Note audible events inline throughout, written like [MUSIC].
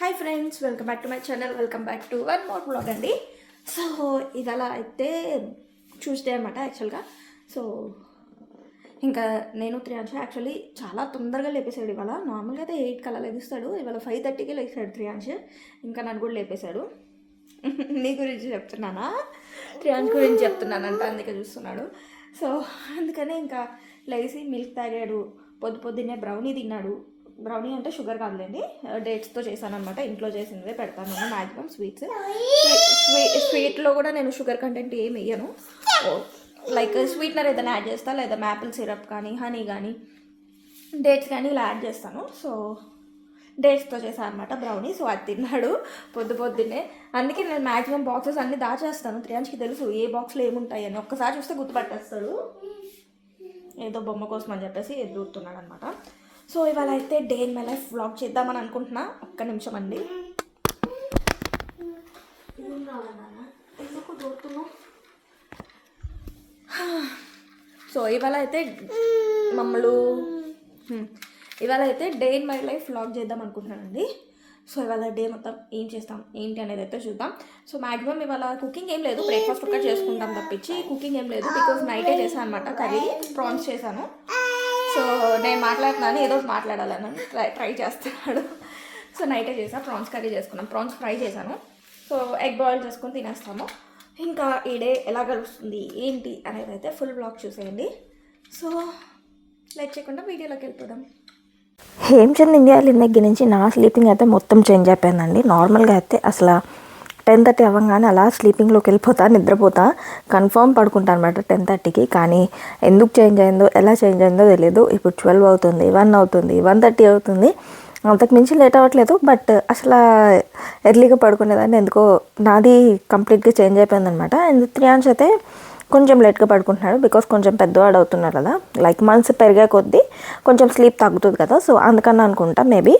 Hi friends welcome back to my channel welcome back to one more blog అండి. So ఇవాళ అయితే Tuesday అనమాట యాక్చువల్గా సో ఇంకా నేను త్రియాంశ యాక్చువల్లీ చాలా తొందరగా లేపేశాడు ఇవాళ. నార్మల్గా అయితే ఎయిట్ కల్లా లేపిస్తాడు. ఇవాళ ఫైవ్ థర్టీకి లేచాడు త్రియాంశ. ఇంకా నన్ను కూడా లేపేశాడు. [LAUGHS] నీ గురించి చెప్తున్నానా? త్రియాంశ గురించి చెప్తున్నానంట అందుకే చూస్తున్నాడు. సో అందుకనే ఇంకా లేచి మిల్క్ తాగాడు. పొద్దు పొద్దున్నే బ్రౌనీ తిన్నాడు. బ్రౌనీ అంటే షుగర్ కాదులేండి. డేట్స్తో చేశాను అనమాట ఇంట్లో చేసినవే పెడతాను. నేను మ్యాక్సిమం స్వీట్స్ స్వీట్ స్వీట్లో కూడా నేను షుగర్ కంటెంట్ ఏం వేయను లైక్ స్వీట్నర్ ఏదైనా యాడ్ చేస్తా లేదా మ్యాపిల్ సిరప్ కానీ హనీ కానీ డేట్స్ కానీ ఇలా యాడ్ చేస్తాను. సో డేట్స్తో చేశాను అనమాట బ్రౌనీ సో అది తిన్నాడు పొద్దు పొద్దున్నే. అందుకే నేను మ్యాక్సిమం బాక్సెస్ అన్నీ దాచేస్తాను. త్రియాంష్కి తెలుసు ఏ బాక్స్లో ఏముంటాయి అని. ఒక్కసారి చూస్తే గుర్తుపట్టేస్తాడు. ఏదో బొమ్మ కోసం అని చెప్పేసి ఎదురుతున్నాడు అనమాట సో ఇవాళ అయితే day in my life vlog చేద్దామని అనుకుంటున్నా. ఒక్క నిమిషం అండి. సో ఇవాళ అయితే మమ్మల్ని ఇవాళ అయితే day in my life vlog చేద్దాం అనుకుంటున్నానండి సో ఇవాళ డే మొత్తం ఏం చేస్తాం ఏంటి అనేది అయితే చూద్దాం. సో మాక్సిమం ఇవాళ కుకింగ్ ఏం లేదు బ్రేక్ఫాస్ట్ ఒక్కటి చేసుకుంటాం తప్పించి కుకింగ్ ఏం లేదు బికాజ్ నైటే చేశాను అనమాట కర్రీ ప్రాన్స్ చేశాను. సో నేను మాట్లాడుతున్నాను ఏదో ఒకటి మాట్లాడాలని ట్రై ట్రై చేస్తున్నాడు. సో నైటే చేసా ప్రాన్స్ కర్రీ చేసుకున్నాం. ప్రాన్స్ ఫ్రై చేశాను. సో ఎగ్ బాయిల్ చేసుకొని తినేస్తాము. ఇంకా ఈ డే ఎలా గడుస్తుంది ఏంటి అనేది అయితే ఫుల్ బ్లాగ్ చూసేయండి. సో లైక్ చేయకుండా వీడియోలోకి వెళ్ళిపోదాం. హేమ్చంద్ ఇండియా వెళ్ళిన దగ్గర నుంచి నా స్లీపింగ్ అయితే మొత్తం చేంజ్ అయిపోయిందండి. నార్మల్గా అయితే అసలు టెన్ థర్టీ అవ్వగానే అలా స్లీపింగ్లోకి వెళ్ళిపోతా నిద్రపోతా. కన్ఫర్మ్ పడుకుంటా అనమాట టెన్ థర్టీకి. కానీ ఎందుకు చేంజ్ అయిందో ఎలా చేంజ్ అయిందో తెలియదు ఇప్పుడు ట్వెల్వ్ అవుతుంది వన్ అవుతుంది వన్ థర్టీ అవుతుంది. అంతకు మించి లేట్ అవ్వట్లేదు. బట్ అసలు ఎర్లీగా పడుకునేదాన్ని ఎందుకో నాది కంప్లీట్గా చేంజ్ అయిపోయిందనమాట అండ్ త్రియాంశ్ అయితే కొంచెం లేట్గా పడుకుంటున్నాడు బికాస్ కొంచెం పెద్దవాడు అవుతున్నాడు కదా. లైక్ మంత్స్ పెరిగే కొద్దీ కొంచెం స్లీప్ తగ్గుతుంది కదా. సో అందుకని అనుకుంటా మేబీ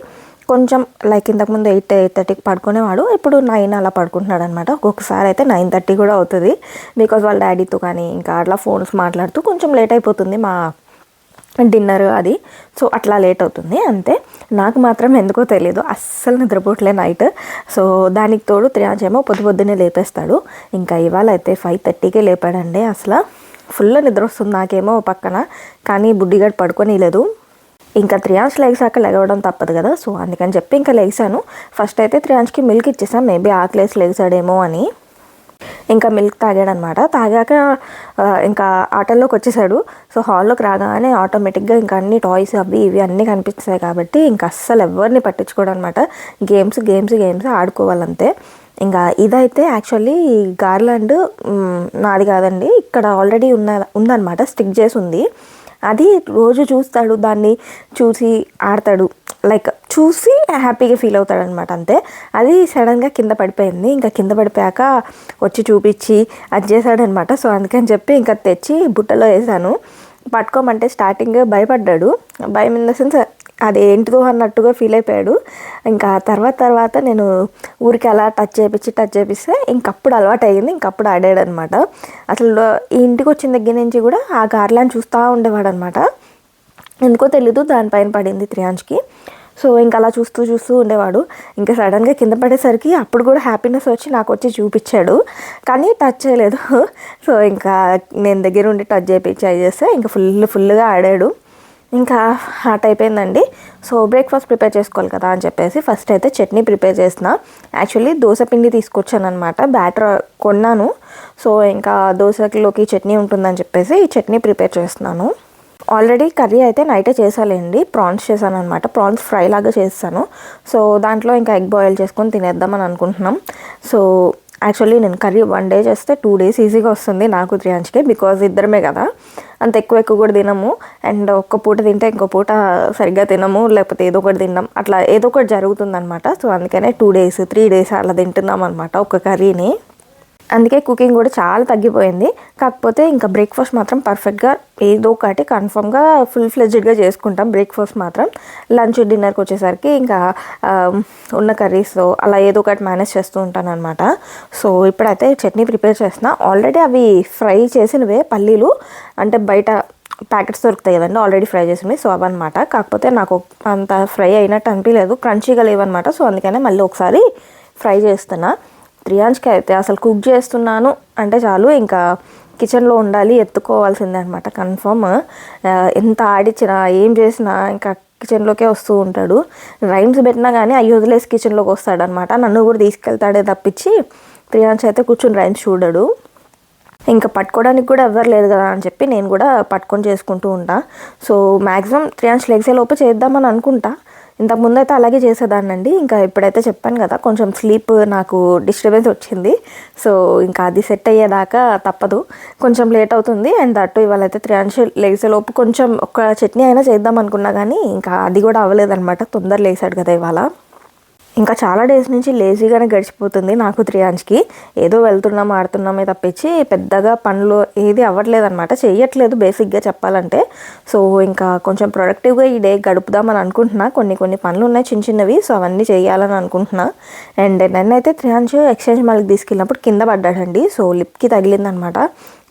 కొంచెం లైక్ ఇంతకుముందు ఎయిట్ ఎయిట్ థర్టీకి పడుకునేవాడు. ఇప్పుడు నైన్ అలా పడుకుంటున్నాడు అనమాట ఒక్కొక్కసారి అయితే నైన్ థర్టీ కూడా అవుతుంది. బికాజ్ వాళ్ళ డాడీతో కానీ ఇంకా అట్లా ఫోన్స్ మాట్లాడుతూ కొంచెం లేట్ అయిపోతుంది మా డిన్నర్ అది. సో అట్లా లేట్ అవుతుంది. అంతే. నాకు మాత్రం ఎందుకో తెలియదు అస్సలు నిద్రపోవట్లే నైట్ సో దానికి తోడు త్రియాంశేమో పొద్దు పొద్దున్నే లేపేస్తాడు. ఇంకా ఇవాళ అయితే ఫైవ్ థర్టీకే లేపాడండి అసలు. ఫుల్ నిద్ర వస్తుంది నాకేమో పక్కన. కానీ బుడ్డిగాడు పడుకోనిలేదు. ఇంకా త్రియాంశ్ లెగిసాక లెగవడం తప్పదు కదా. సో అందుకని చెప్పి ఇంకా లెగిసాను ఫస్ట్ అయితే త్రియాంష్కి మిల్క్ ఇచ్చేసాను. మేబీ ఆకలేసి లెగిసాడేమో అని. ఇంకా మిల్క్ తాగాడనమాట. తాగాక ఇంకా ఆటోలోకి వచ్చేసాడు. సో హాల్లోకి రాగానే ఆటోమేటిక్గా ఇంకా అన్ని టాయ్స్ అవి ఇవి అన్నీ కనిపిస్తాయి కాబట్టి ఇంకా అస్సలు ఎవరిని పట్టించుకోవడం అనమాట గేమ్స్ గేమ్స్ గేమ్స్ ఆడుకోవాలంతే. ఇంకా ఇదైతే యాక్చువల్లీ గార్లాండ్ నాది కాదండి. ఇక్కడ ఆల్రెడీ ఉన్న ఉందన్నమాట స్టిక్ చేసి ఉంది. అది రోజు చూస్తాడు దాన్ని చూసి ఆడతాడు. లైక్ చూసి హ్యాపీగా ఫీల్ అవుతాడు అనమాట అంతే. అది సడన్గా కింద పడిపోయింది. ఇంకా కింద పడిపోయాక వచ్చి చూపించి అది చేశాడనమాట సో అందుకని చెప్పి ఇంకా తెచ్చి బుట్టలో వేసాను. పట్టుకోమంటే స్టార్టింగ్ భయపడ్డాడు. భయం ఇన్ ద సెన్స్ అది ఏంటిదో అన్నట్టుగా ఫీల్ అయిపోయాడు. ఇంకా తర్వాత తర్వాత నేను ఊరికి అలా టచ్ చేపించి టచ్ చేపిస్తే ఇంకప్పుడు అలవాటు అయ్యింది ఇంకప్పుడు ఆడాడు అనమాట అసలు ఈ ఇంటికి వచ్చిన దగ్గర నుంచి కూడా ఆ గార్లాన్ని చూస్తూ ఉండేవాడు అనమాట ఎందుకో తెలీదు దానిపైన పడింది త్రియాంజ్కి సో ఇంకా అలా చూస్తూ చూస్తూ ఉండేవాడు. ఇంకా సడన్గా కింద పడేసరికి అప్పుడు కూడా హ్యాపీనెస్ వచ్చి నాకు వచ్చి చూపించాడు కానీ టచ్ చేయలేదు. [LAUGHS] సో ఇంకా నేను దగ్గర ఉండి టచ్ చేయించి అది చేస్తే ఇంకా ఫుల్ ఫుల్గా ఆడాడు. ఇంకా హాట్ అయిపోయిందండి. సో బ్రేక్ఫాస్ట్ ప్రిపేర్ చేసుకోవాలి కదా అని చెప్పేసి ఫస్ట్ అయితే చట్నీ ప్రిపేర్ చేసిన యాక్చువల్లీ దోశ పిండి తీసుకొచ్చాను అనమాట బ్యాటర్ కొన్నాను. సో ఇంకా దోశలోకి చట్నీ ఉంటుందని చెప్పేసి ఈ చట్నీ ప్రిపేర్ చేస్తున్నాను. ఆల్రెడీ కర్రీ అయితే నైటే చేసాలేండి. ప్రాన్స్ చేశాను అనమాట ప్రాన్స్ ఫ్రై లాగా చేస్తాను. సో దాంట్లో ఇంకా ఎగ్ బాయిల్ చేసుకొని తినేద్దామని అనుకుంటున్నాం. సో యాక్చువల్లీ నేను కర్రీ వన్ డే చేస్తే టూ డేస్ ఈజీగా వస్తుంది నాకు త్రియాంష్కి బికాజ్ ఇద్దరమే కదా. అంత ఎక్కువ ఎక్కువ కూడా తినము. అండ్ ఒక్క పూట తింటే ఇంకో పూట సరిగ్గా తినము. లేకపోతే ఏదో ఒకటి తిన్నాం అట్లా ఏదో ఒకటి జరుగుతుందనమాట సో అందుకనే టూ డేస్ త్రీ డేస్ అలా తింటున్నాం అనమాట ఒక కర్రీని. అందుకే కుకింగ్ కూడా చాలా తగ్గిపోయింది. కాకపోతే ఇంకా బ్రేక్ఫాస్ట్ మాత్రం పర్ఫెక్ట్గా ఏదో ఒకటి కన్ఫర్మ్గా ఫుల్ ఫ్లెజ్డ్గా చేసుకుంటాం బ్రేక్ఫాస్ట్ మాత్రం. లంచ్ డిన్నర్కి వచ్చేసరికి ఇంకా ఉన్న కర్రీస్ అలా ఏదో ఒకటి మేనేజ్ చేస్తూ ఉంటాను అనమాట సో ఇప్పుడైతే చట్నీ ప్రిపేర్ చేస్తున్నా. ఆల్రెడీ అవి ఫ్రై చేసినవే పల్లీలు. అంటే బయట ప్యాకెట్స్ దొరుకుతాయి కదండి ఆల్రెడీ ఫ్రై చేసినవి. సో అవన్నమాట. కాకపోతే నాకు అంత ఫ్రై అయినట్టు అనిపించలేదు క్రంచీగా లేవన్నమాట. సో అందుకనే మళ్ళీ ఒకసారి ఫ్రై చేస్తున్నా. త్రియాంజ్కి అయితే అసలు కుక్ చేస్తున్నాను అంటే చాలు ఇంకా కిచెన్లో ఉండాలి ఎత్తుకోవాల్సిందే అనమాట కన్ఫర్మ్ ఎంత ఆడిచ్చినా ఏం చేసినా ఇంకా కిచెన్లోకే వస్తూ ఉంటాడు. రైమ్స్ పెట్టినా కానీ అవి వదిలేసి కిచెన్లోకి వస్తాడనమాట నన్ను కూడా తీసుకెళ్తాడే తప్పించి త్రియాంశ్ అయితే కూర్చుని రైమ్స్ చూడడు. ఇంకా పట్టుకోవడానికి కూడా ఎవ్వరు లేదు కదా అని చెప్పి నేను కూడా పట్టుకొని చేసుకుంటూ ఉంటా. సో మ్యాక్సిమం త్రియాంశ్ లెగ్సే లోపు చేద్దామని అనుకుంటా. ఇంతకుముందు అయితే అలాగే చేసేదాన్నండి. ఇంకా ఇప్పుడైతే చెప్పాను కదా కొంచెం స్లీప్ నాకు డిస్టర్బెన్స్ వచ్చింది. సో ఇంకా అది సెట్ అయ్యేదాకా తప్పదు. కొంచెం లేట్ అవుతుంది. అండ్ దట్టు ఇవాళ అయితే త్రియాంశ్ లేసే లోపు కొంచెం ఒక చట్నీ అయినా చేద్దాం అనుకున్నా కానీ ఇంకా అది కూడా అవ్వలేదన్నమాట. తొందర లేసాడు కదా ఇవాళ. ఇంకా చాలా డేస్ నుంచి లేజీగానే గడిచిపోతుంది నాకు త్రియాంజ్కి. ఏదో వెళ్తున్నాం ఆడుతున్నామే తప్పించి పెద్దగా పనులు ఏది అవ్వట్లేదన్నమాట. చేయట్లేదు బేసిక్గా చెప్పాలంటే. సో ఇంకా కొంచెం ప్రొడక్టివ్గా ఈ డే గడుపుదామని అనుకుంటున్నా. కొన్ని కొన్ని పనులు ఉన్నాయి చిన్న చిన్నవి. సో అవన్నీ చేయాలని అనుకుంటున్నా. అండ్ నన్నైతే త్రియాంజ్ ఎక్స్చేంజ్ మాల్కి తీసుకెళ్ళినప్పుడు కింద పడ్డాడండి. సో లిప్కి తగిలిందనమాట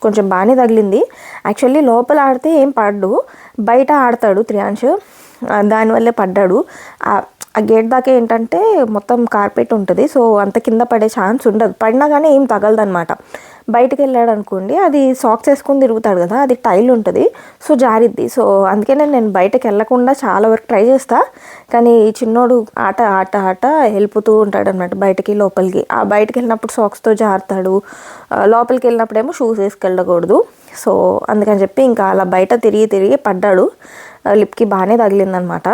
కొంచెం బాగానే తగిలింది. యాక్చువల్లీ లోపల ఆడితే ఏం పడ్డు. బయట ఆడతాడు త్రియాంశ్ దానివల్లే పడ్డాడు. ఆ గేట్ దాకా ఏంటంటే మొత్తం కార్పెట్ ఉంటుంది. సో అంత కింద పడే ఛాన్స్ ఉండదు. పడినా కానీ ఏం తగలదనమాట బయటకు వెళ్ళాడు అనుకోండి అది సాక్స్ వేసుకొని తిరుగుతాడు కదా అది టైల్ ఉంటుంది. సో జారిద్ది. సో అందుకనే నేను బయటకు వెళ్ళకుండా చాలా వరకు ట్రై చేస్తా. కానీ ఈ చిన్నోడు ఆట ఆట ఆట వెళ్ళిపోతూ ఉంటాడు అనమాట బయటకి లోపలికి. ఆ బయటకు వెళ్ళినప్పుడు సాక్స్తో జారుతాడు. లోపలికి వెళ్ళినప్పుడేమో షూస్ వేసుకెళ్ళకూడదు. సో అందుకని చెప్పి ఇంకా అలా బయట తిరిగి తిరిగి పడ్డాడు. లిప్కి బాగానే తగిలిందనమాట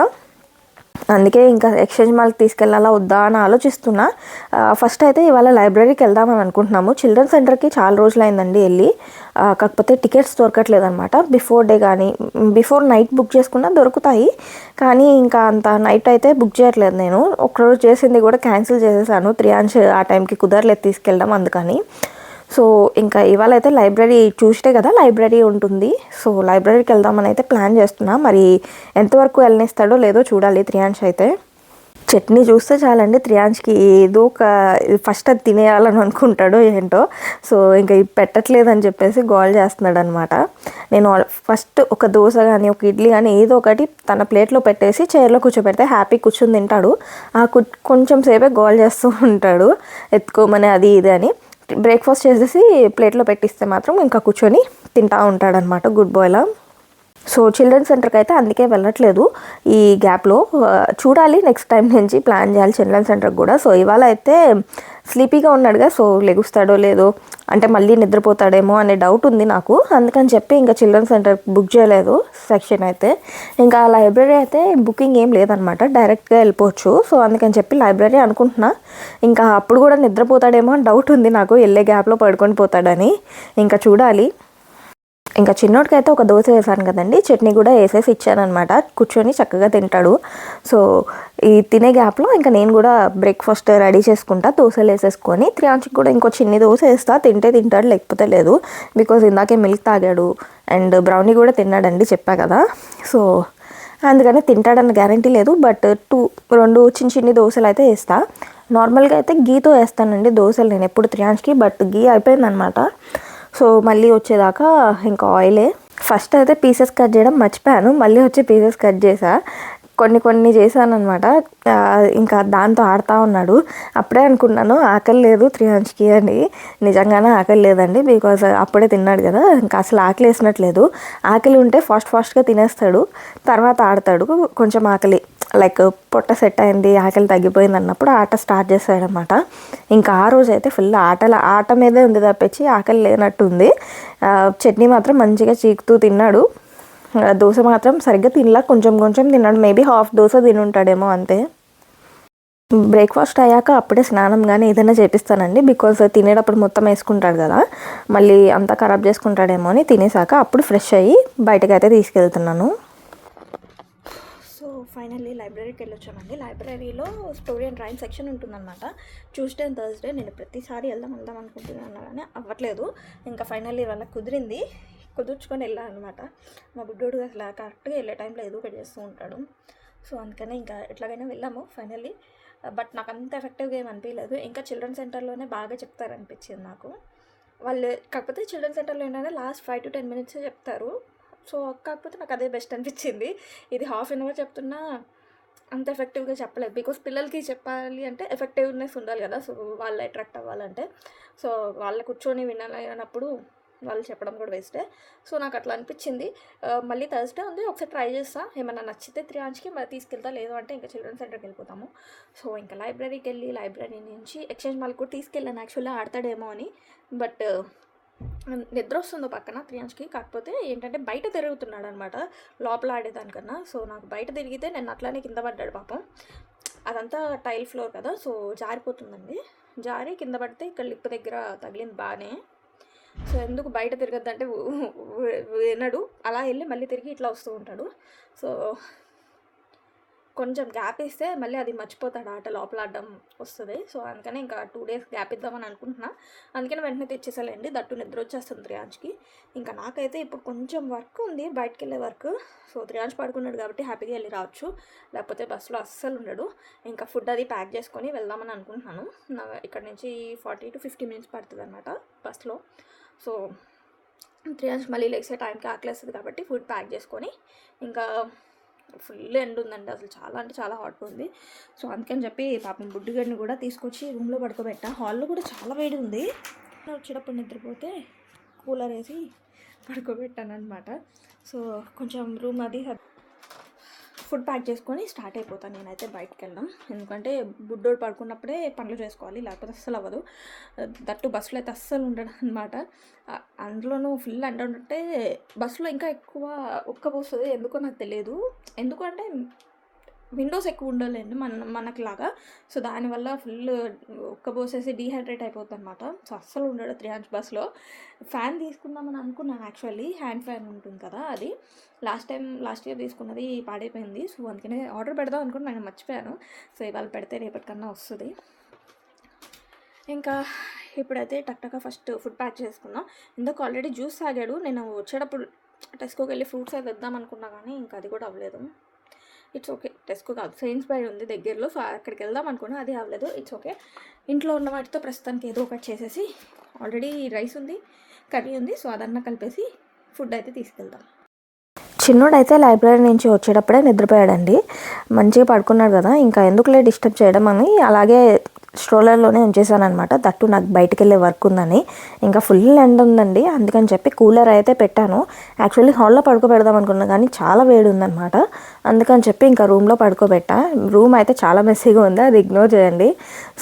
అందుకే ఇంకా ఎక్స్చేంజ్ మాల్కి తీసుకెళ్ళాలా వద్దా అని ఆలోచిస్తున్నా. ఫస్ట్ అయితే ఇవాళ లైబ్రరీకి వెళ్దామని అనుకుంటున్నాము. చిల్డ్రన్ సెంటర్కి చాలా రోజులైందండి వెళ్ళి. కాకపోతే టికెట్స్ దొరకట్లేదు అనమాట బిఫోర్ డే కానీ బిఫోర్ నైట్ బుక్ చేసుకున్నా దొరుకుతాయి. కానీ ఇంకా అంత నైట్ అయితే బుక్ చేయట్లేదు నేను. ఒకరోజు చేసింది కూడా క్యాన్సిల్ చేసేసాను. త్రియాంశ్ ఆ టైంకి కుదరలేదు తీసుకెళ్ళడం అందుకని. సో ఇంకా ఇవాళ అయితే లైబ్రరీ చూస్తే కదా లైబ్రరీ ఉంటుంది. సో లైబ్రరీకి వెళ్దామని అయితే ప్లాన్ చేస్తున్నా. మరి ఎంతవరకు వెళ్ళనిస్తాడో లేదో చూడాలి త్రియాంష్ అయితే. చట్నీ చూస్తే చాలండి త్రియాంష్కి ఏదో ఒక ఫస్ట్ అది తినేయాలని అనుకుంటాడో ఏంటో. సో ఇంకా ఇది పెట్టట్లేదని చెప్పేసి గోల్ చేస్తున్నాడు అనమాట నేను ఫస్ట్ ఒక దోశ కానీ ఒక ఇడ్లీ కానీ ఏదో ఒకటి తన ప్లేట్లో పెట్టేసి చైర్లో కూర్చోబెడితే హ్యాపీ కూర్చొని తింటాడు. ఆ కు కొంచెం సేపే గోల్ చేస్తూ ఉంటాడు. ఎత్తుకోమని అది ఇది అని. బ్రేక్ఫాస్ట్ చేసేసి ప్లేట్లో పెట్టిస్తే మాత్రం ఇంకా కూర్చొని తింటా ఉంటాడనమాట గుడ్ బాయ్లా. సో చిల్డ్రన్ సెంటర్కి అయితే అందుకే వెళ్ళట్లేదు. ఈ గ్యాప్లో చూడాలి నెక్స్ట్ టైం నుంచి ప్లాన్ చేయాలి చిల్డ్రన్ సెంటర్కి కూడా. సో ఇవాళ అయితే స్లీపీగా ఉన్నాడుగా సో లెగుస్తాడో లేదో అంటే మళ్ళీ నిద్రపోతాడేమో అనే డౌట్ ఉంది నాకు. అందుకని చెప్పి ఇంకా చిల్డ్రన్ సెంటర్ బుక్ చేయలేదు సెక్షన్ అయితే. ఇంకా లైబ్రరీ అయితే బుకింగ్ ఏం లేదనమాట. డైరెక్ట్గా వెళ్ళిపోవచ్చు. సో అందుకని చెప్పి లైబ్రరీ అనుకుంటున్నా. ఇంకా అప్పుడు కూడా నిద్రపోతాడేమో అని డౌట్ ఉంది నాకు. వెళ్ళే గ్యాప్లో పడుకొని పోతాడని. ఇంకా చూడాలి. ఇంకా చిన్నోడికి అయితే ఒక దోశ వేసాను కదండి. చట్నీ కూడా వేసేసి ఇచ్చానమాట కూర్చొని చక్కగా తింటాడు. సో ఈ తినే గ్యాప్లో ఇంకా నేను కూడా బ్రేక్ఫాస్ట్ రెడీ చేసుకుంటా దోశలు వేసేసుకొని. త్రియాంచికి కూడా ఇంకో చిన్ని దోశ వేస్తా. తింటే తింటాడు లేకపోతే లేదు. బికాజ్ ఇందాకే మిల్క్ తాగాడు. అండ్ బ్రౌనీ కూడా తిన్నాడండి చెప్పా కదా. సో అందుకని తింటాడన్న గ్యారంటీ లేదు. బట్ టూ రెండు చిన్న చిన్ని దోశలు అయితే వేస్తా. నార్మల్గా అయితే గీతో వేస్తానండి దోశలు. నేను ఎప్పుడు త్రియాంచ్కి బట్ గీ అయిపోయిందనమాట సో మళ్ళీ వచ్చేదాకా ఇంకా ఆయిలే ఫస్ట్ అయితే పీసెస్ కట్ చేయడం మర్చిపోయాను. మళ్ళీ వచ్చి పీసెస్ కట్ చేసా. కొన్ని కొన్ని చేశాను అనమాట ఇంకా దాంతో ఆడుతూ ఉన్నాడు. అప్పుడే అనుకున్నాను ఆకలి లేదు త్రీ త్రియాంచ్కి అని. నిజంగానే ఆకలి లేదండి బికాజ్ అప్పుడే తిన్నాడు కదా. ఇంకా అసలు ఆకలి వేసినట్లేదు. ఆకలి ఉంటే ఫాస్ట్ ఫాస్ట్గా తినేస్తాడు. తర్వాత ఆడతాడు. కొంచెం ఆకలి. లైక్ పొట్ట సెట్ అయింది ఆకలి తగ్గిపోయింది అన్నప్పుడు ఆట స్టార్ట్ చేస్తాడనమాట ఇంకా ఆ రోజు అయితే ఫుల్ ఆటల ఆట మీదే ఉంది తప్పించి ఆకలి లేనట్టుంది. చట్నీ మాత్రం మంచిగా చీకుతూ తిన్నాడు. దోశ మాత్రం సరిగ్గా తినలా కొంచెం కొంచెం తిన్నాడు. మేబీ హాఫ్ దోశ తినుంటాడేమో అంతే. బ్రేక్ఫాస్ట్ అయ్యాక అప్పుడే స్నానం కానీ ఏదైనా చేపిస్తానండి. బికాజ్ తినేటప్పుడు మొత్తం వేసుకుంటాడు కదా. మళ్ళీ అంతా ఖరాబ్ చేసుకుంటాడేమో అని తినేసాక అప్పుడు ఫ్రెష్ అయ్యి బయటకు అయితే తీసుకెళ్తున్నాను. ఫైనల్లీ లైబ్రరీకి వెళ్ళొచ్చామండి. లైబ్రరీలో స్టోరీ అండ్ రైమ్ సెక్షన్ ఉంటుందన్నమాట. ట్యూస్డే అండ్ థర్స్డే నేను ప్రతిసారి వెళ్దాం వెళ్దాం అనుకుంటున్నాను కానీ అవ్వట్లేదు. ఇంకా ఫైనల్లీ వాళ్ళకి కుదిరింది. కుదుర్చుకొని వెళ్ళాలన్నమాట. మా బుడ్డోడు అసలు కరెక్ట్గా వెళ్ళే టైంలో ఏదో ఒకటి చేస్తూ ఉంటాడు. సో అందుకనే ఇంకా ఎట్లాగైనా వెళ్ళాము ఫైనల్లీ. బట్ నాకు అంత ఎఫెక్టివ్గా ఏం అనిపించలేదు ఇంకా చిల్డ్రన్ సెంటర్లోనే బాగా చెప్తారనిపించింది నాకు. వాళ్ళు కాకపోతే చిల్డ్రన్ సెంటర్లో ఏంటంటే last five to ten minutes చెప్తారు. సో కాకపోతే నాకు అదే బెస్ట్ అనిపించింది. ఇది హాఫ్ అన్ అవర్ చెప్తున్నా అంత ఎఫెక్టివ్గా చెప్పలేదు బికాస్ పిల్లలకి చెప్పాలి అంటే ఎఫెక్టివ్నెస్ ఉండాలి కదా. సో వాళ్ళు అట్రాక్ట్ అవ్వాలంటే. సో వాళ్ళ కూర్చొని వినాలన్నప్పుడు వాళ్ళు చెప్పడం కూడా వేస్టే సో నాకు అట్లా అనిపించింది. మళ్ళీ థర్స్డే ఉంది. ఒకసారి ట్రై చేస్తా. ఏమన్నా నచ్చితే త్రియాంజ్కి మరి తీసుకెళ్తా. లేదు అంటే ఇంకా చిల్డ్రన్ సెంటర్కి వెళ్ళిపోతాము. సో ఇంకా లైబ్రరీకి వెళ్ళి లైబ్రరీ నుంచి ఎక్స్చేంజ్ మాల్ కూడా తీసుకెళ్ళాను. యాక్చువల్లీ ఆడతాడేమో అని. బట్ నిద్ర వస్తుందో పక్కన త్రియాంజ్కి కాకపోతే ఏంటంటే బయట తిరుగుతున్నాడు అనమాట లోపల ఆడేదానికన్నా సో నాకు బయట తిరిగితే నేను అట్లానే కింద పడ్డాడు పాపం అదంతా టైల్ ఫ్లోర్ కదా సో జారిపోతుందండి జారి కింద పడితే ఇక్కడ లిప్ దగ్గర తగిలింది బాగానే సో ఎందుకు బయట తిరగద్దంటే వినడు అలా వెళ్ళి మళ్ళీ తిరిగి ఇట్లా వస్తూ ఉంటాడు సో కొంచెం గ్యాప్ ఇస్తే మళ్ళీ అది మర్చిపోతాడు ఆట లోపల ఆడడం వస్తుంది. సో అందుకని ఇంకా టూ డేస్ గ్యాప్ ఇద్దామని అనుకుంటున్నా. అందుకని వెంటనే తెచ్చేసాలండి. దట్టు నిద్ర వచ్చేస్తుంది త్రియాంజ్కి. ఇంకా నాకైతే ఇప్పుడు కొంచెం వర్క్ ఉంది బయటకు వెళ్ళే వర్క్. సో త్రియాంజ్ పడుకున్నాడు కాబట్టి హ్యాపీగా వెళ్ళి రావచ్చు. లేకపోతే బస్సులో అస్సలు ఉండడు. ఇంకా ఫుడ్ అది ప్యాక్ చేసుకొని వెళ్దామని అనుకుంటున్నాను. ఇక్కడ నుంచి ఫార్టీ టు ఫిఫ్టీ మినిట్స్ పడుతుంది అనమాట బస్లో సో త్రియాంజ్ మళ్ళీ లేసే టైంకి ఆకలేస్తుంది కాబట్టి ఫుడ్ ప్యాక్ చేసుకొని ఇంకా ఫుల్ ఎండ్ ఉందండి. అసలు చాలా అంటే చాలా హాట్గా ఉంది. సో అందుకని చెప్పి పాపం బుడ్డిగడిని కూడా తీసుకొచ్చి రూమ్లో పడుకోబెట్టా. హాల్లో కూడా చాలా వేడి ఉంది. వచ్చేటప్పుడు నిద్రపోతే కూలర్ వేసి పడుకోబెట్టాను అనమాట సో కొంచెం రూమ్ అది ఫుడ్ ప్యాక్ చేసుకొని స్టార్ట్ అయిపోతాను నేనైతే బయటకు వెళ్ళడం ఎందుకంటే బుడ్డోడు పడుకున్నప్పుడే పనులు చేసుకోవాలి. లేకపోతే అస్సలు అవ్వదు. దట్టు బస్సులో అయితే అస్సలు ఉండడం అనమాట అందులోనూ ఫుల్ అంటే బస్సులో ఇంకా ఎక్కువ ఉక్కపోస్తుంది. ఎందుకో నాకు తెలియదు. ఎందుకంటే విండోస్ ఎక్కువ ఉండలేండి మన మనకులాగా. సో దానివల్ల ఫుల్ ఒక్కబోసేసి డీహైడ్రేట్ అయిపోతుంది అనమాట సో అస్సలు ఉండడు త్రీ హండ్స్ బస్లో ఫ్యాన్ తీసుకుందామని అనుకున్నాను యాక్చువల్లీ. హ్యాండ్ ఫ్యాన్ ఉంటుంది కదా అది. లాస్ట్ టైం లాస్ట్ ఇయర్ తీసుకున్నది పాడైపోయింది. సో అందుకనే ఆర్డర్ పెడదాం అనుకుని నేను మర్చిపోయాను. సో ఇవాళ పెడితే రేపటికన్నా వస్తుంది. ఇంకా ఇప్పుడైతే టక్టక ఫస్ట్ ఫుడ్ ప్యాక్ చేసుకున్నాం. ఇందాక ఆల్రెడీ జ్యూస్ తాగాడు. నేను వచ్చేటప్పుడు టెస్కోకి వెళ్ళి ఫ్రూట్స్ అయితే తెద్దాం అనుకున్నా కానీ ఇంకా అది కూడా అవ్వలేదు. It's okay. టెస్కో కాదు. సైన్స్ బై ఉంది దగ్గరలో. సో అక్కడికి వెళ్దాం అనుకున్నా అది అవ్వలేదు. It's okay. ఇంట్లో ఉన్న వాటితో ప్రస్తుతానికి ఏదో ఒకటి చేసేసి ఆల్రెడీ రైస్ ఉంది కర్రీ ఉంది. సో అదన్నా కలిపేసి ఫుడ్ అయితే తీసుకెళ్దాం. చిన్నోడైతే లైబ్రరీ నుంచి వచ్చేటప్పుడే నిద్రపోయాడండి. మంచిగా పడుకున్నాడు కదా ఇంకా ఎందుకులే డిస్టర్బ్ చేయడం అని అలాగే స్ట్రోలర్లోనే ఉంచేసాను అనమాట దట్టు నాకు బయటికి వెళ్ళే వర్క్ ఉందని. ఇంకా ఫుల్ ఎండ ఉందండి. అందుకని చెప్పి కూలర్ అయితే పెట్టాను. యాక్చువల్లీ హాల్లో పడుకోబెడదాం అనుకున్నా కానీ చాలా వేడి ఉందన్నమాట. అందుకని చెప్పి ఇంకా రూమ్లో పడుకోబెట్టా. రూమ్ అయితే చాలా మెస్సీగా ఉంది అది ఇగ్నోర్ చేయండి.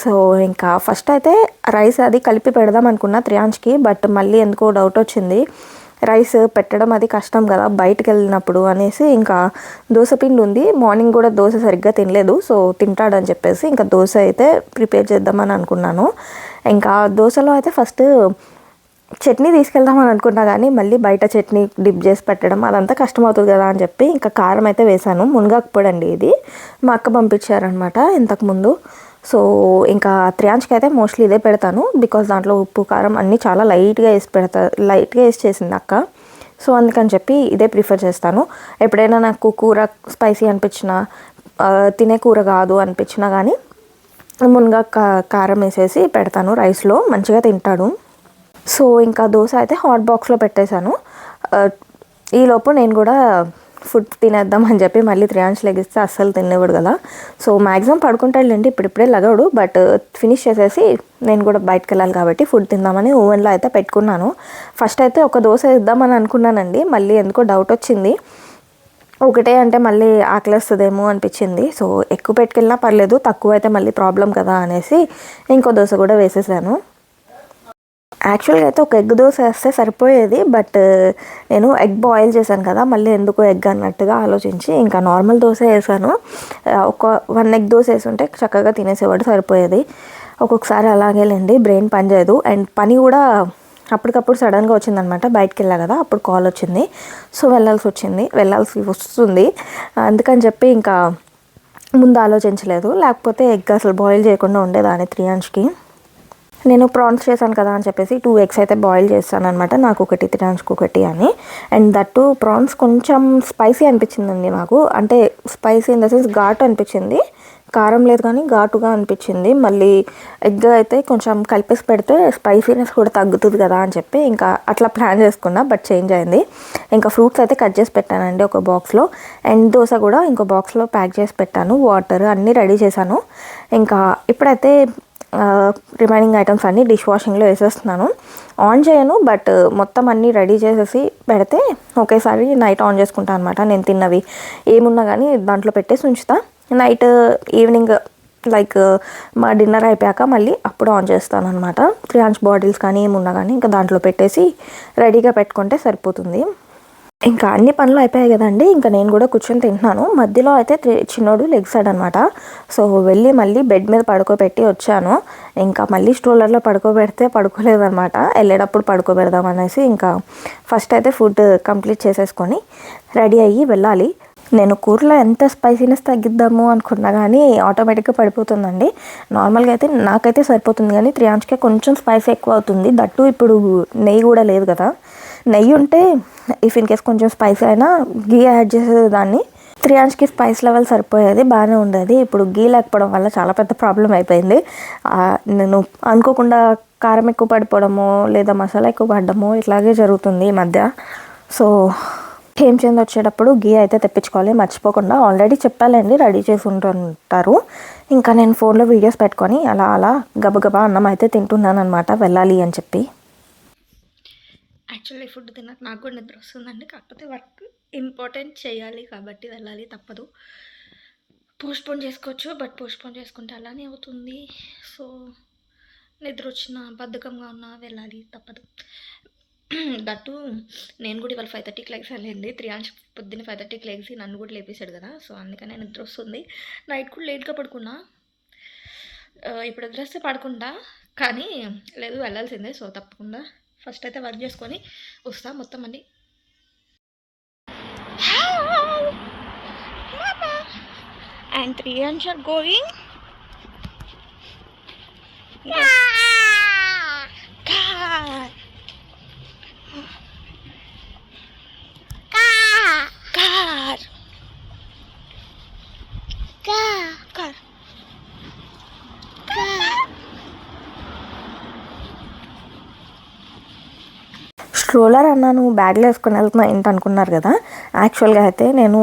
సో ఇంకా ఫస్ట్ అయితే రైస్ అది కలిపి పెడదాం అనుకున్నా త్రియాంజ్కి బట్ మళ్ళీ ఎందుకో డౌట్ వచ్చింది. రైస్ పెట్టడం అది కష్టం కదా బయటకు వెళ్ళినప్పుడు అనేసి ఇంకా దోశ పిండి ఉంది. మార్నింగ్ కూడా దోశ సరిగ్గా తినలేదు సో తింటాడని చెప్పేసి ఇంకా దోశ అయితే ప్రిపేర్ చేద్దామని అనుకున్నాను. ఇంకా దోశలో అయితే ఫస్ట్ చట్నీ తీసుకెళ్దామని అనుకున్నా కానీ మళ్ళీ బయట చట్నీ డిప్ చేసి పెట్టడం అదంతా కష్టమవుతుంది కదా అని చెప్పి ఇంకా కారం అయితే వేశాను. మునగాకపోడండి ఇది. మా అక్క పంపించారనమాట ఇంతకుముందు సో ఇంకా త్రియాంజ్కి అయితే మోస్ట్లీ ఇదే పెడతాను. బికాస్ దాంట్లో ఉప్పు కారం అన్నీ చాలా లైట్గా వేసి పెడతా లైట్గా వేసి చేసింది అక్క. సో అందుకని చెప్పి ఇదే ప్రిఫర్ చేస్తాను. ఎప్పుడైనా నాకు కూర స్పైసీ అనిపించినా తినే కూర కాదు అనిపించినా కానీ మునగా కారం వేసేసి పెడతాను రైస్లో. మంచిగా తింటాడు. సో ఇంకా దోశ అయితే హాట్ బాక్స్లో పెట్టేశాను. ఈలోపు నేను కూడా ఫుడ్ తినేద్దాం అని చెప్పి మళ్ళీ త్రీ అవర్స్ లెగిస్తే అస్సలు తినేవాడు కదా. సో మ్యాక్సిమం పడుకుంటాడులేండి ఇప్పుడిప్పుడే లగడు బట్ ఫినిష్ చేసేసి నేను కూడా బయటకు వెళ్ళాలి కాబట్టి ఫుడ్ తిందామని ఓవెన్లో అయితే పెట్టుకున్నాను. ఫస్ట్ అయితే ఒక దోశ ఇద్దామని అనుకున్నానండి మళ్ళీ ఎందుకో డౌట్ వచ్చింది. ఒకటే అంటే మళ్ళీ ఆకలేస్తుందేమో అనిపించింది. సో ఎక్కువ పెట్టుకెళ్ళినా పర్లేదు తక్కువ అయితే మళ్ళీ ప్రాబ్లం కదా అనేసి ఇంకో దోశ కూడా వేసేసాను. యాక్చువల్గా అయితే ఒక ఎగ్ దోశ వేస్తే సరిపోయేది బట్ నేను ఎగ్ బాయిల్ చేశాను కదా మళ్ళీ ఎందుకు ఎగ్ అన్నట్టుగా ఆలోచించి ఇంకా నార్మల్ దోశ వేసాను. ఒక వన్ ఎగ్ దోశ వేసుంటే చక్కగా తినేసేవాడు సరిపోయేది. ఒక్కొక్కసారి అలాగేలేండి బ్రెయిన్ పనిచేయదు. అండ్ పని కూడా అప్పటికప్పుడు సడన్గా వచ్చిందనమాట బయటకు వెళ్ళా కదా అప్పుడు కాల్ వచ్చింది. సో వెళ్ళాల్సి వచ్చింది వెళ్ళాల్సి వస్తుంది. అందుకని చెప్పి ఇంకా ముందు ఆలోచించలేదు. లేకపోతే ఎగ్ అసలు బాయిల్ చేయకుండా ఉండేదాన్ని త్రీ అంచ్కి నేను ప్రాన్స్ చేశాను కదా అని చెప్పేసి టూ ఎగ్స్ అయితే బాయిల్ చేస్తాను అనమాట నాకు ఒకటి తినడానికి ఒకటి అని అండ్ దట్టు ప్రాన్స్ కొంచెం స్పైసీ అనిపించిందండి నాకు. అంటే స్పైసీ ఇన్ ద సెన్స్ ఘాటు అనిపించింది. కారం లేదు కానీ ఘాటుగా అనిపించింది. మళ్ళీ ఎగ్ అయితే కొంచెం కలిపేసి పెడితే స్పైసీనెస్ కూడా తగ్గుతుంది కదా అని చెప్పి ఇంకా అట్లా ప్లాన్ చేసుకున్నా బట్ చేంజ్ అయింది. ఇంకా ఫ్రూట్స్ అయితే కట్ చేసి పెట్టానండి ఒక బాక్స్లో అండ్ దోశ కూడా ఇంకో బాక్స్లో ప్యాక్ చేసి పెట్టాను. వాటర్ అన్నీ రెడీ చేశాను. ఇంకా ఇప్పుడైతే రిమైనింగ్ ఐటమ్స్ అన్నీ డిష్ వాషింగ్లో వేసేస్తున్నాను. ఆన్ చేయను బట్ మొత్తం అన్నీ రెడీ చేసేసి పెడితే ఒకేసారి నైట్ ఆన్ చేసుకుంటాను అనమాట నేను తిన్నవి. ఏమున్నా కానీ దాంట్లో పెట్టేసి ఉంచుతా. నైట్ ఈవినింగ్ లైక్ మా డిన్నర్ అయిపోయాక మళ్ళీ అప్పుడు ఆన్ చేస్తాను అనమాట త్రీ అంచ్ బాటిల్స్ కానీ ఏమున్నా కానీ ఇంకా దాంట్లో పెట్టేసి రెడీగా పెట్టుకుంటే సరిపోతుంది. ఇంకా అన్ని పనులు అయిపోయాయి కదండి. ఇంకా నేను కూడా కూర్చొని తింటున్నాను. మధ్యలో అయితే చిన్నోడు లెగ్సాడు అనమాట సో వెళ్ళి మళ్ళీ బెడ్ మీద పడుకోబెట్టి వచ్చాను. ఇంకా మళ్ళీ స్ట్రోలర్లో పడుకోబెడితే పడుకోలేదనమాట వెళ్ళేటప్పుడు పడుకోబెడదాం అనేసి ఇంకా ఫస్ట్ అయితే ఫుడ్ కంప్లీట్ చేసేసుకొని రెడీ అయ్యి వెళ్ళాలి. నేను కూరలో ఎంత స్పైసీనెస్ తగ్గిద్దాము అనుకున్నా కానీ ఆటోమేటిక్గా పడిపోతుందండి. నార్మల్గా అయితే నాకైతే సరిపోతుంది కానీ త్రియాంచ్కే కొంచెం స్పైసీ ఎక్కువ అవుతుంది. దట్టు ఇప్పుడు నెయ్యి కూడా లేదు కదా. నెయ్యి ఉంటే ఇఫ్ ఇన్ కేస్ కొంచెం స్పైసీ అయినా గీ యాడ్ చేసేదాన్ని త్రియాంచ్కి స్పైస్ లెవెల్ సరిపోయేది బాగానే ఉండేది. ఇప్పుడు గీ లేకపోవడం వల్ల చాలా పెద్ద ప్రాబ్లం అయిపోయింది. నేను అనుకోకుండా కారం ఎక్కువ పడిపోవడము లేదా మసాలా ఎక్కువ పడడము ఇట్లాగే జరుగుతుంది ఈ మధ్య. సో ఏం చేంజ్ వచ్చేటప్పుడు గీ అయితే తెప్పించుకోవాలి. మర్చిపోకుండా ఆల్రెడీ చెప్పాలండి రెడీ చేసి ఉంటుంటారు ఇంకా నేను ఫోన్లో వీడియోస్ పెట్టుకొని అలా అలా గబగబా అన్నం అయితే తింటున్నాను అనమాట వెళ్ళాలి అని చెప్పి. యాక్చువల్లీ ఫుడ్ తిన్నాక నాకు కూడా నిద్ర వస్తుందండి. కాకపోతే వర్క్ ఇంపార్టెంట్ చేయాలి కాబట్టి వెళ్ళాలి తప్పదు. పోస్ట్పోన్ చేసుకోవచ్చు. బట్ పోస్ట్పోన్ చేసుకుంటే అలానే అవుతుంది. సో నిద్ర వచ్చిన బద్ధకంగా ఉన్నా వెళ్ళాలి తప్పదు. దట్టు నేను కూడా ఇవాళ ఫైవ్ థర్టీకి లెగ్సానండి త్రీ అంచ్ పొద్దున్న ఫైవ్ థర్టీకి లెగ్సి నన్ను కూడా లేపేశాడు కదా. సో అందుకనే నిద్ర వస్తుంది. నైట్ కూడా లేట్గా పడుకున్నా. ఇప్పుడు వదిలేస్తే పడుకుంటా. కానీ లేదు వెళ్ళాల్సిందే. సో తప్పకుండా ఫస్ట్ అయితే వర్క్ చేసుకొని వస్తా. మొత్తం అన్ని. And three ends are going car car stroller అన్నాను బ్యాగ్లో వేసుకొని వెళ్తున్నా ఏంటి అనుకున్నారు కదా? యాక్చువల్గా అయితే నేను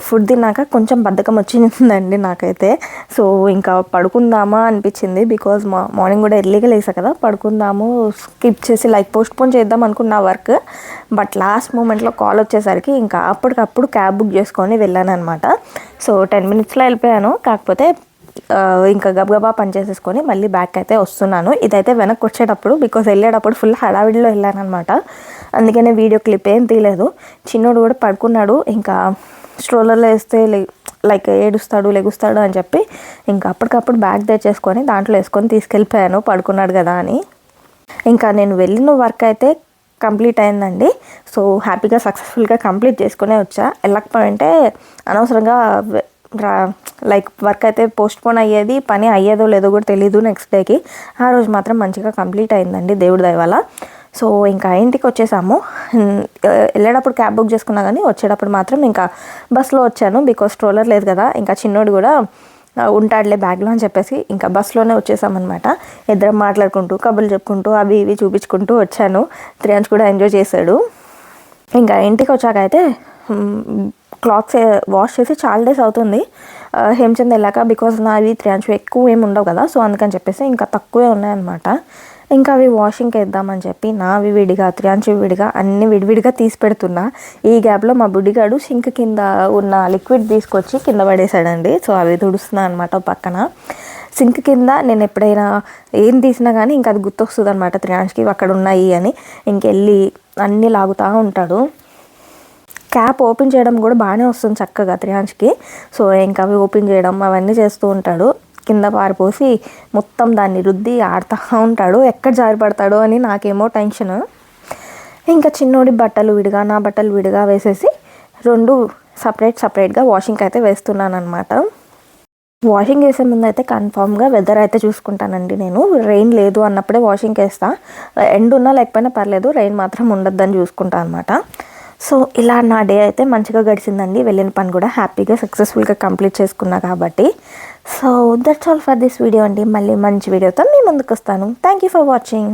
ఫుడ్ తిన్నాక కొంచెం బద్ధకం వచ్చిందండి నాకైతే. సో ఇంకా పడుకుందామా అనిపించింది బికాజ్ మా మార్నింగ్ కూడా ఎర్లీగా లేసా కదా పడుకుందాము స్కిప్ చేసి లైక్ పోస్ట్ పోన్ చేద్దాం అనుకున్న వర్క్ బట్ లాస్ట్ మూమెంట్లో కాల్ వచ్చేసరికి ఇంకా అప్పటికప్పుడు క్యాబ్ బుక్ చేసుకొని వెళ్ళాను అనమాట సో టెన్ మినిట్స్లో వెళ్ళిపోయాను. కాకపోతే ఇంకా గబగబా పని చేసేసుకొని మళ్ళీ బ్యాక్ అయితే వస్తున్నాను. ఇదైతే వెనక్కి వచ్చేటప్పుడు బికాస్ వెళ్ళేటప్పుడు ఫుల్ హడావిడిలో వెళ్ళాను అందుకనే వీడియో క్లిప్ ఏం తీయలేదు. చిన్నోడు కూడా పడుకున్నాడు. ఇంకా స్ట్రోలర్లో వేస్తే లైక్ ఏడుస్తాడు లెగుస్తాడు అని చెప్పి ఇంకా అప్పటికప్పుడు బ్యాగ్ తెచ్చేసుకొని దాంట్లో వేసుకొని తీసుకెళ్ళిపోయాను. పడుకున్నాడు కదా అని. ఇంకా నేను వెళ్ళిన వర్క్ అయితే కంప్లీట్ అయిందండి. సో హ్యాపీగా సక్సెస్ఫుల్గా కంప్లీట్ చేసుకునే వచ్చా. వెళ్ళకపోయింటే అనవసరంగా లైక్ వర్క్ అయితే పోస్ట్ పోన్ అయ్యేది పని అయ్యేదో లేదో కూడా తెలీదు నెక్స్ట్ డేకి ఆ రోజు మాత్రం మంచిగా కంప్లీట్ అయిందండి దేవుడి దయ వల్ల సో ఇంకా ఇంటికి వచ్చేసాము. వెళ్ళేటప్పుడు క్యాబ్ బుక్ చేసుకున్నా కానీ వచ్చేటప్పుడు మాత్రం ఇంకా బస్లో వచ్చాను బికాస్ ట్రోలర్ లేదు కదా. ఇంకా చిన్నోడు కూడా ఉంటాడులే బ్యాగ్లో అని చెప్పేసి ఇంకా బస్సులోనే వచ్చేసామన్నమాట. ఇద్దరం మాట్లాడుకుంటూ కబుర్లు చెప్పుకుంటూ అవి ఇవి చూపించుకుంటూ వచ్చాను. త్రియాంశ్ కూడా ఎంజాయ్ చేశాడు. ఇంకా ఇంటికి వచ్చాక అయితే క్లాత్స్ వాష్ చేసి చాలా డేస్ అవుతుంది. హేమచంద్ వెళ్ళాక బికాజ్ నావి త్రియాంశు ఎక్కువ ఏమి ఉండవు కదా సో అందుకని చెప్పేసి ఇంకా తక్కువే ఉన్నాయన్నమాట. ఇంకా అవి వాషింగ్కి వేద్దామని చెప్పి నావి విడిగా త్రియాంశు విడిగా అన్ని విడివిడిగా తీసి పెడుతున్నా. ఈ గ్యాప్లో మా బుడ్డిగాడు సింక్ కింద ఉన్న లిక్విడ్ తీసుకొచ్చి కింద పడేసాడండి సో అవి తుడుస్తున్నా అనమాట పక్కన. సింక్ కింద నేను ఎప్పుడైనా ఏం తీసినా కానీ ఇంకా అది గుర్తొస్తుంది అనమాట త్రియాంష్కి అక్కడ ఉన్నాయి అని. ఇంకెళ్ళి అన్నీ లాగుతూ ఉంటాడు. క్యాప్ ఓపెన్ చేయడం కూడా బాగానే వస్తుంది చక్కగా త్రియాంష్కి సో ఇంకా అవి ఓపెన్ చేయడం అవన్నీ చేస్తూ ఉంటాడు. కింద పారిపోసి మొత్తం దాన్ని రుద్ది ఆడుతూ ఉంటాడు. ఎక్కడ జారిపడతాడో అని నాకేమో టెన్షన్. ఇంకా చిన్నోడి బట్టలు విడిగా నా బట్టలు విడిగా వేసేసి రెండు సపరేట్ సపరేట్గా వాషింగ్కి అయితే వేస్తున్నాను అనమాట వాషింగ్ వేసే ముందు అయితే కన్ఫామ్గా వెదర్ అయితే చూసుకుంటానండి నేను. రెయిన్ లేదు అన్నప్పుడే వాషింగ్ వేస్తా ఎండ్ ఉన్నా లేకపోయినా పర్లేదు రెయిన్ మాత్రం ఉండొద్దని చూసుకుంటాను అనమాట సో ఇలా నా డే అయితే మంచిగా గడిచిందండి. వెళ్ళిన పని కూడా హ్యాపీగా సక్సెస్ఫుల్గా కంప్లీట్ చేసుకున్నా కాబట్టి. So that's all for this video అండి. మళ్ళీ మంచి వీడియోతో మీ ముందుకు వస్తాను. Thank you for watching